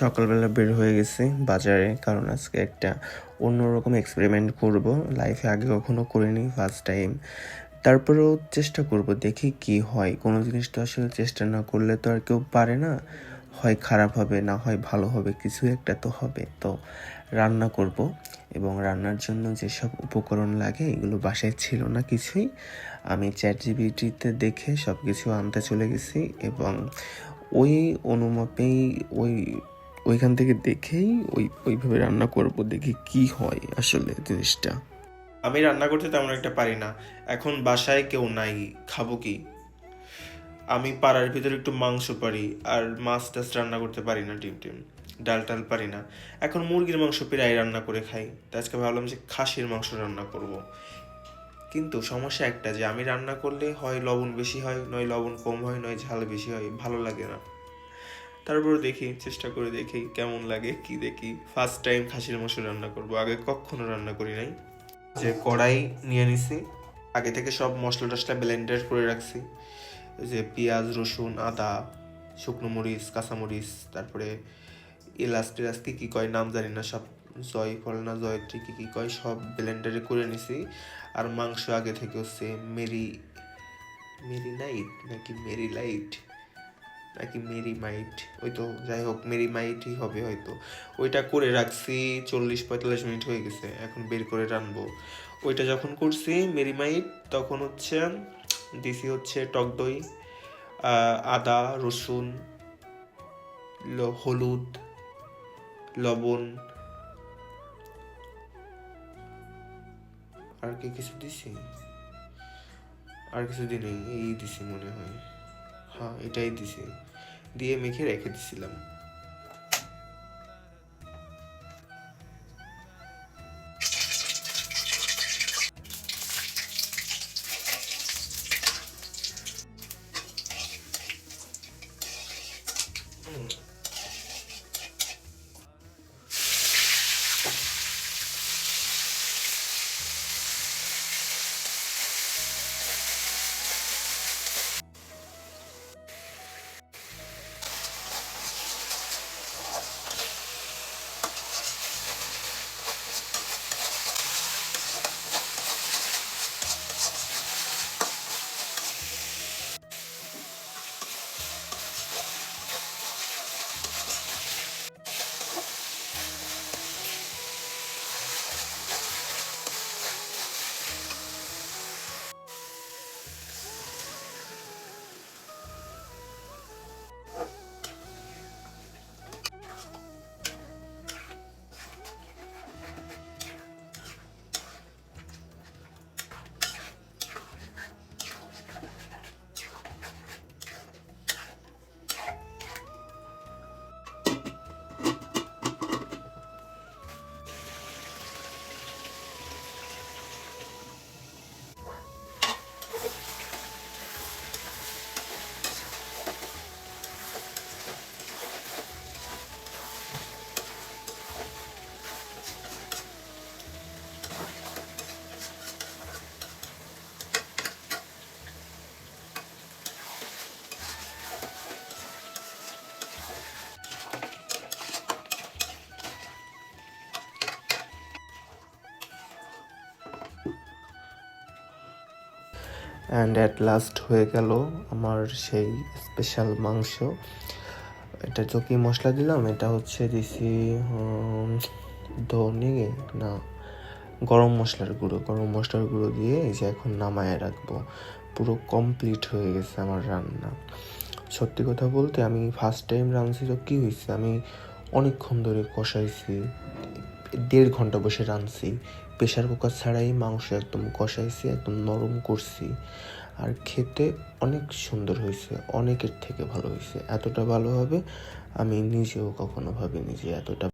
সকালবেলা বের হয়ে গেছি বাজারে, কারণ আজকে একটা অন্যরকম এক্সপেরিমেন্ট করব। লাইফে আগে কখনো করিনি ফার্স্ট টাইম তারপরেও চেষ্টা করব, দেখি কি হয়। কোনো জিনিস তো আসলে চেষ্টা না করলে তো আর কেউ পারে না। হয় খারাপ হবে, না হয় ভালো হবে, কিছু একটা তো হবে। তো রান্না করব এবং রান্নার জন্য যেসব উপকরণ লাগে, এগুলো বাসায় ছিল না কিছুই। আমি চ্যাট জিবিটিতে দেখে সব কিছু আনতে চলে গেছি এবং ওই অনুমাপেই ওই ওইখান থেকে দেখেই ওই, ওইভাবে রান্না করব, দেখি কি হয় আসলে জিনিসটা। আমি রান্না করতে তেমন একটা পারি না। এখন বাসায় কেউ নাই, খাব কি? আমি পাড়ার ভিতরে একটু মাংস পারি, আর মাছ টাছ রান্না করতে পারি না, ডিম টিম, ডাল টাল পারি না। এখন মুরগির মাংস প্রায় রান্না করে খাই, তো আজকে ভাবলাম যে খাসির মাংস রান্না করব। কিন্তু সমস্যা একটা যে, আমি রান্না করলে হয় লবণ বেশি হয়, নয় লবণ কম হয়, নয় ঝাল বেশি হয়, ভালো লাগে না। তারপর দেখি, চেষ্টা করে দেখি কেমন লাগে, কি দেখি। ফার্স্ট টাইম খাসির মাংস রান্না করব, আগে কখনো রান্না করি নাই। যে কড়াই নিয়ে নিছি, আগে থেকে সব মশলা টশলা ব্লেন্ডার করে রাখছি। যে পেঁয়াজ, রসুন, আদা, শুকনো মরিচ কাঁচামরিচ তারপরে এলাচ টেলাচ কি কি কয় নাম জানি না, সব জয় ফল না জয়ত্রী কী কী কয় সব ব্লেন্ডারে করে নিছি। আর মাংস আগে থেকে হচ্ছে মেরি মেরি নাইট নাকি মেরি লাইট নাকি মেরি মাইট, ওই তো যাই হোক, মেরি মাইটই হবে হয়তো। ওইটা করে রাখছি, চল্লিশ পঁয়তাল্লিশ মিনিট হয়ে গেছে, এখন বের করে রানবো ওইটা যখন করছি, মেরি মাইট, তখন হচ্ছে, দিছি হচ্ছে টক দই আদা, রসুন হলুদ, লবণ, আর কি কিছু দিছি? আর কিছু দিনই এই দিছি মনে হয়। হ্যাঁ এটাই দিছি। দিয়ে মেখে রেখে দিছিলাম। অ্যান্ড অ্যাট লাস্ট হয়ে গেল আমার সেই স্পেশাল মাংস। এটা তো কি মশলা দিলাম, এটা হচ্ছে দিছি ধনে, না, গরম মশলার গুঁড়ো। গরম মশলার গুঁড়ো দিয়ে এই যে এখন নামায় রাখব। পুরো কমপ্লিট হয়ে গেছে আমার রান্না। সত্যি কথা বলতে আমি ফার্স্ট টাইম রাঁধছি তো কী হয়েছে আমি অনেকক্ষণ ধরে কষাইছি, দেড় ঘণ্টা বসে রাঁধছি। প্রেশার কুকার ছাড়াই মাংস একদম কষাইছি, একদম নরম করছি। আর খেতে অনেক সুন্দর হয়েছে, অনেকের থেকে ভালো হয়েছে। এতটা ভালো হবে আমি নিজেও কখনো ভাবিনি যে এতটা